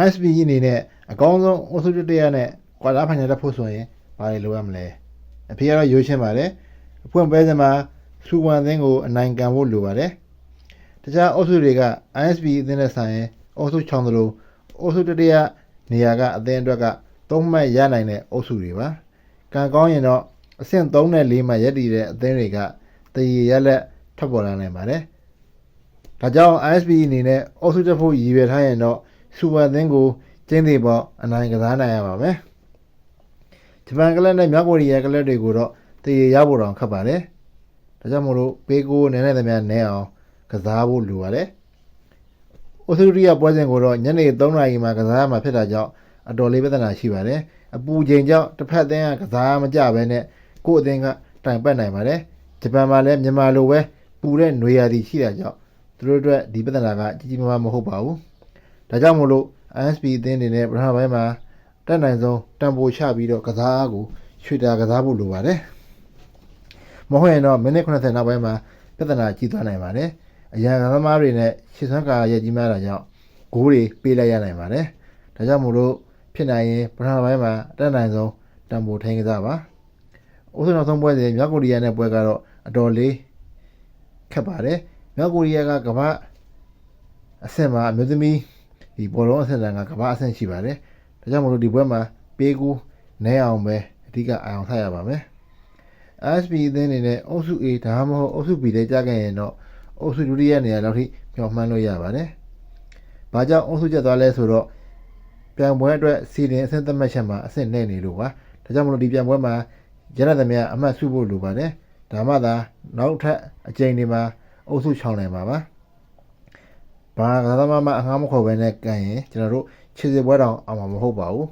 ISP အနေနဲ့အကောင်းဆုံးအုပ်စုတစ်တရနဲ့ကွာတာဖိုင်နယ်တက်ဖို့ဆိုရင်ဘာတွေလုပ်ရမလဲအဖေကတော့ရိုးရှင်းပါတယ်အဖွင့်ပွဲစဉ်မှာစူဝန်အသင်းကိုအနိုင်ကန်ဖို့လိုပါတယ်တခြားအုပ်စုတွေက ISP အသင်းနဲ့ဆိုင်ရင်အုပ်စုချောင်းသလိုအုပ်စုတစ်တရနေရာကအသင်းအတွက်ကသုံးမှတ်ရနိုင်တဲ့အုပ်စုတွေပါကံကောင်းရင်တော့အဆင့်3နဲ့4မှရက်တည်တဲ့အသင်းတွေကတည်ရရက်လက်ထပ်ပေါ်လာနိုင်ပါတယ်ဒါကြောင့် ISP အနေနဲ့အုပ်စုတက်ဖို့ရည်ရွယ်ထားရင်တော့ စူပါအသင်းကိုကျင်းသေးပေါ့အနိုင်ကစားနိုင်ရပါမယ်။ဂျပန်ကလပ်နဲ့မြောက်ကိုရီးယားကလပ်တွေကိုတော့တည်ရရဖို့တော့ခက်ပါတယ်။ဒါကြောင့်မို့လို့ပေးကိုနည်းနည်းသမျှနဲအောင်ကစားဖို့လိုပါတယ်။အုပ်စုရိယပွဲစဉ်ကိုတော့ညနေ3နာရီမှာကစားရမှာဖြစ်တာကြောင့်အတော်လေးပြဿနာရှိပါတယ်။အပူချိန်ကြောင့်တစ်ဖက်အသင်းကကစားမကြဘဲနဲ့ကိုယ့်အသင်းကတိုင်ပတ်နိုင်ပါတယ်။ဂျပန်မှာလည်းမြန်မာလိုပဲပူတဲ့ຫນွေရာသီရှိတာကြောင့်သူတို့အတွက်ဒီပြဿနာကကြီးကြီးမားမားမဟုတ်ပါဘူး။ ဒါကြောင့်မို့လို့ ISP အသင်းတွေနဲ့ပထမပိုင်းမှာတက်နိုင်ဆုံးတန်ဖိုးချပြီးတော့ကစားအားကိုရွှေတာကစားဖို့လိုပါတယ်။မဟုတ်ရင်တော့မိနစ်90နောက်ပိုင်းမှာပြဿနာကြီးသွားနိုင်ပါတယ်။အရန်ကသမားတွေနဲ့ရှစ်ဆွမ်းကာရဲ့ကြီးမားတာကြောင့်ဂိုးတွေပေးလိုက်ရနိုင်ပါတယ်။ဒါကြောင့်မို့လို့ဖြစ်နိုင်ရင်ပထမပိုင်းမှာတက်နိုင်ဆုံးတန်ဖိုးထိန်းကစားပါ။အိုးစနောက်ဆုံးပွဲစဉ်မြောက်ကိုရီးယားနဲ့ပွဲကတော့အတော်လေးခက်ပါတယ်။မြောက်ကိုရီးယားကကမ္ဘာအဆင့်မှာအမျိုးသမီး ဒီဘောလုံးအဆင့်တန်းကကမ္ဘာအဆင့်ရှိပါတယ်။ဒါကြောင့်မလို့ဒီပွဲမှာပေးကူနဲအောင်ပဲအဓိကအာရုံထားရပါမယ်။ ASP အသင်းအနေနဲ့အုပ်စု A ဒါမှမဟုတ်အုပ်စု B ထဲကြားခဲ့ရင်တော့အုပ်စုဒုတိယနေရာလောက်ထိမျှော်မှန်းလို့ရပါတယ်။ဘာကြောင့်အုပ်စုကျက်သွားလဲဆိုတော့ပြိုင်ပွဲအတွက်စီဒင်အဆင့်သတ်မှတ်ချက်မှာအဆင့်နဲ့နေလို့ပါ။ဒါကြောင့်မလို့ဒီပြိုင်ပွဲမှာရတဲ့သမျှအမှတ်စုဖို့လိုပါတယ်။ဒါမှသာနောက်ထပ်အကြိမ်တွေမှာအုပ်စုချောင်းနိုင်ပါပါ။ ဘာကစားသမားမှအငှားမခေါ်ဘဲနဲ့ကန်ရင်ကျွန်တော်တို့ခြေစစ်ပွဲတောင်အောင်မှာမဟုတ်ပါဘူး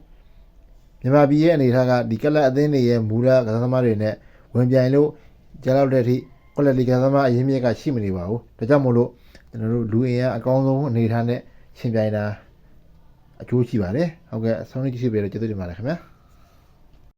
။မြန်မာပြည်ရဲ့အနေအထားကဒီကလပ်အသင်းတွေရဲ့မူလကစားသမားတွေနဲ့ဝင်ပြိုင်လို့ကြားလောက်တဲ့အထိကလပ်လီကစားသမားအရင်းမြစ်ကရှိမနေပါဘူး။ဒါကြောင့်မို့လို့ကျွန်တော်တို့လူအင်အားအကောင်းဆုံးအနေအထားနဲ့ရှင်ပြိုင်တာအကျိုးရှိပါတယ်။ဟုတ်ကဲ့အဆုံးလေးကြည့်ရှုပေးတော့ကျေးဇူးတင်ပါတယ်ခင်ဗျာ။